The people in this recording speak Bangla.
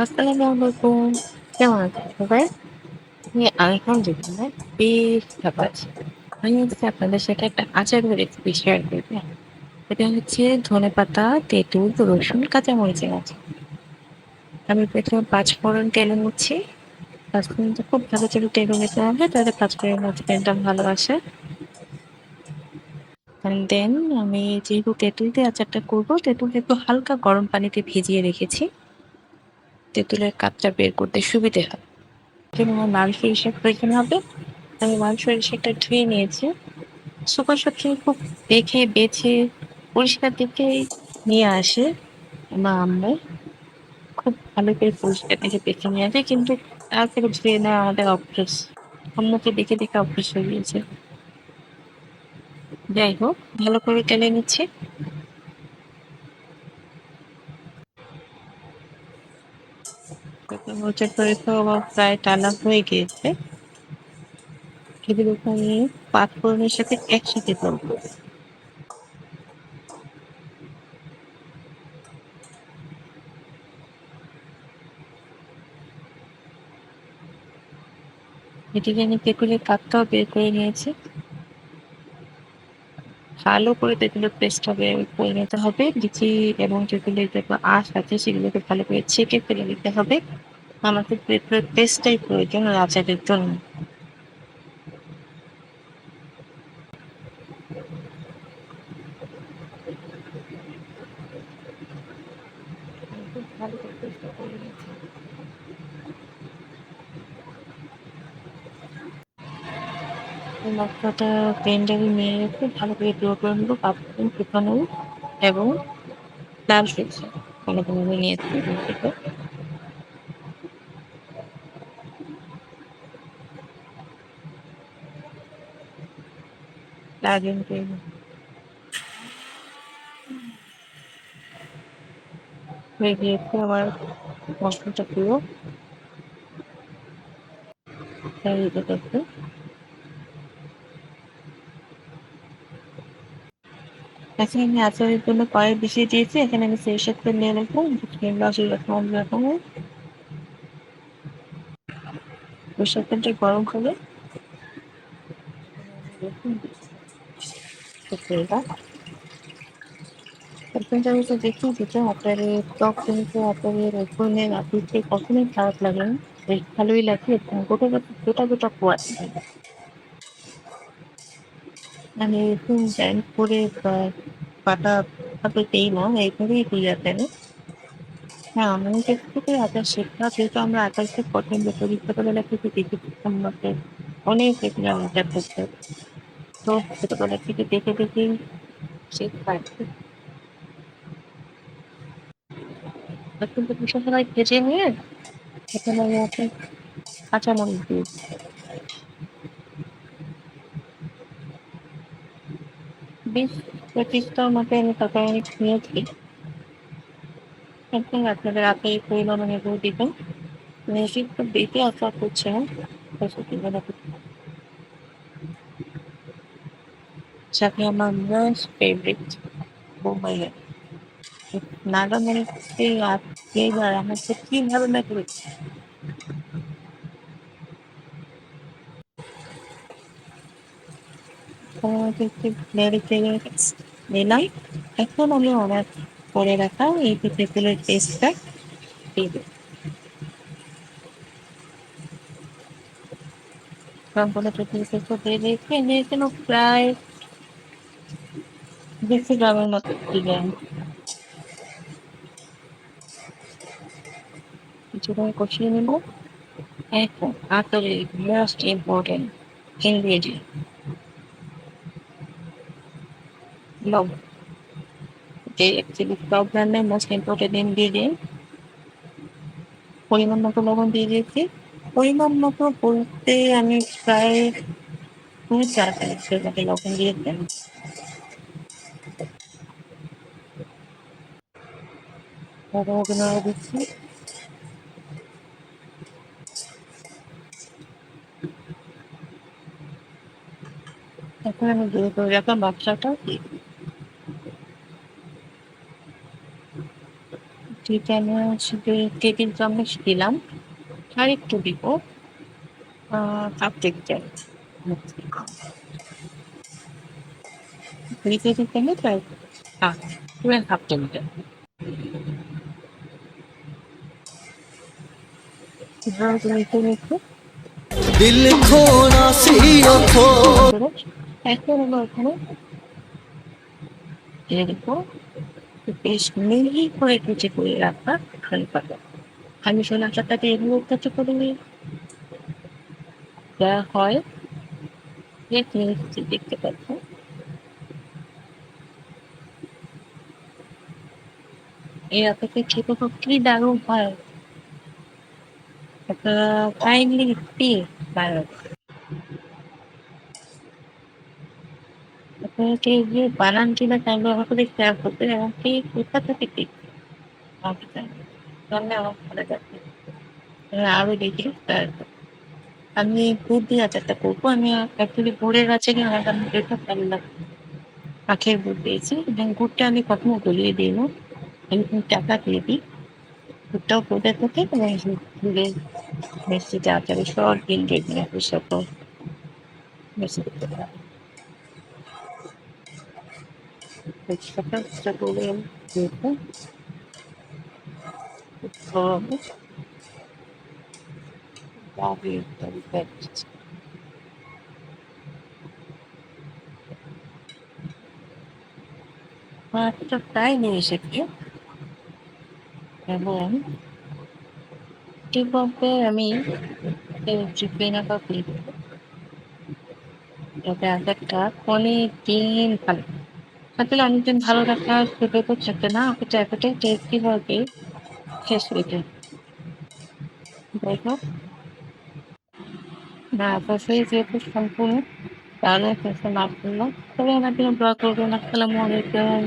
আসসালামু আলাইকুম। কেমন আছেন সবাই? বেশ ভালো আছি। আমি আজকে আপনাদের সাথে একটা আচারের রেসিপি শেয়ার। এটা হচ্ছে ধনেপাতা, তেঁতুল, রসুন, কাঁচামরিচের আচার। আমি ১ম এ ৫ ফোড়ন তেলে নিচ্ছি। ৫ ফোড়নটা খুব ভালো করে তেলে নিতে হবে তাহলে ৫ ফোড়নের স্মেলটা ভালো আসে। দেন আমি যেহেতু তেঁতুল দিয়ে আচারটা করব তেঁতুল একটু হালকা গরম পানিতে ভিজিয়ে রেখেছি। তেঁতুলের কাপটা বের করতে সুবিধে হয়। জন্য আমার লাল সরিষার প্রয়োজন হবে। আমি লাল সরিষাটা ধুয়ে নিয়েছি। শুকনো সবজি খুব দেখে বেছে পরিষ্কার দেখে নিয়ে আসে আমার আম্মু। খুব ভালো করে পরিষ্কার দেখে বেছে নিয়ে আসে কিন্তু তারপরে ধুয়ে নেওয়া আমাদের অভ্যাস। আম্মুকে দেখে, দেখে অভ্যাস হয়ে গিয়েছে। যাই হোক ভালো করে টেলে নিচ্ছি। মরিচের তরিটাও আমার প্রায় টানা হয়ে গিয়েছে। এগুলোকে আমি পাঁচফোড়নের সাথে একসাথে করব। এদিকে আমি তেঁতুলের কাপটাও বের করে নিয়েছি। ভালো করে তেঁতুলের পেস্টটা বের করে নিতে হবে। বিচি এবং তেঁতুলের যে আঁশ আছে সেগুলোকে ভালো করে ছেঁকে ফেলে নিতে হবে। আমাদের তেঁতুলের পেস্টটাই প্রয়োজন আচারের জন্য। মশলাটা ব্লেন্ডারে নিয়ে খুব ভালো করে গুঁড়ো করে নেব। শুকনো এবং লাল করে নিয়েছি থেকে। লাগেন হয়ে গিয়েছে আমার মশলাটা পুরো তাই এটা দেখতে এখন আমি আচারের জন্য কড়াই বসিয়ে দিয়েছি এখানে আমি সরিষার তেল নিয়ে নেব কিংবা রকম রকমের সরিষার গরম করে তেলটা রসুনটা আমি তো দেখিয়ে দিতে আপনার টক কিন্তু আপনার রসুনের আপিতে কখনোই খারাপ লাগে না বেশ ভালোই লাগে গোটা গোটা গোটা পোয়া মানে রসুন ব্যান্ড করে পাতা পাতাতেই না এইভাবেই দিয়ে যাবেন হ্যাঁ আমি চেষ্টা করি আচার শেখা যেহেতু আমরা আচারকে পছন্দ করি ছোটবেলা থেকে দেখেছি অনেক দেখলাম আচার করতে তো ছোটবেলা থেকে দেখে দেখেই শেখা কিন্তু ভীষণ সময় ভেজে নিয়ে এখানে আমি একটা কাঁচামরিচ দিই বিশ পঁচিশটার মতো আমি কাঁচামরিচ নিয়েছি এখন আপনাদের আপনি পরিমাণ অনুযায়ী দিবেন বেশি একটু বেশি আশা করছে না সাথে আমার মোস্ট ফেভারিট বোম্বাইয়া নাগামরিচে ফ্লেভার আমার কি ভালো লাগে নিলাম এখন আমি অনেক করে রাখা এই তেঁতুলের পেস্টটা দিয়ে দেবো সম্পূর্ণ রেখে প্রায় দেড়শো গ্রামের মতো দিলেন কিছুটা কষিয়ে নেব। এখন আতরের মোস্ট ইম্পর্টেন্ট ইনগ্রেডিয়েন্ট লবণ। যে অ্যাকচুয়ালি টক রান্নায় মোস্ট ইম্পর্টেন্ট ইনগ্রেডিয়েন্ট পরিমাণ মতো লবণ দিয়ে দিয়েছি। পরিমাণ মতো বলতে আমি প্রায় দুই চার লবণ দিয়েছেন দিচ্ছি এখন আমি দিয়ে করে রাখা মশলাটা দুইটা আমি শুধু টেবিল চামচ দিলাম আর একটু দিব আহ, হাফ টেবিল চামচ দুই টেবিল চামচ আর হাফ টেবিল বেশ মিহি করে রাখা আমি করে যা হয় দেখতে পাচ্ছ এই আপনাকে ছোট খুব কি দারুণ হয়? কাইন্ডলি দিয়ে বানান আপনাকে যে বানান কিনা চাইলে আমাকে করতে এবং কি কোথা থেকে দেখতে লাগবে আরও দেখি আমি গুড় দিয়ে আচারটা করব আমি অ্যাকচুয়ালি আছে কিনা আমার আমি এটা ভালো লাগে আখের গুড় দিয়েছি এবং গুড়টা আমি কখনো গলিয়ে দিই না আমি টাকা দিয়ে দিই গুড়টাও করে থাকে এবং গুড়ের মিষ্টিটা আচারে সব ইনগ্রেডিয়েন্ট সব মিশে দিতে পারি তেজপাতা সেটা করে আমি দেবো হবে দাবি দাবি পাচ্ছি মাছটা প্রায় নিয়ে এসেছি এবং ঠিকভাবে আমি যাতে অনেক দিন ভালো। অনেকদিন ভালো রাখা না শেষ যাই না যেহেতু সম্পূর্ণ তাহলে শেষে মাফ করলাম তবে জন্য দোয়া করবেন। আসসালামু আলাইকুম।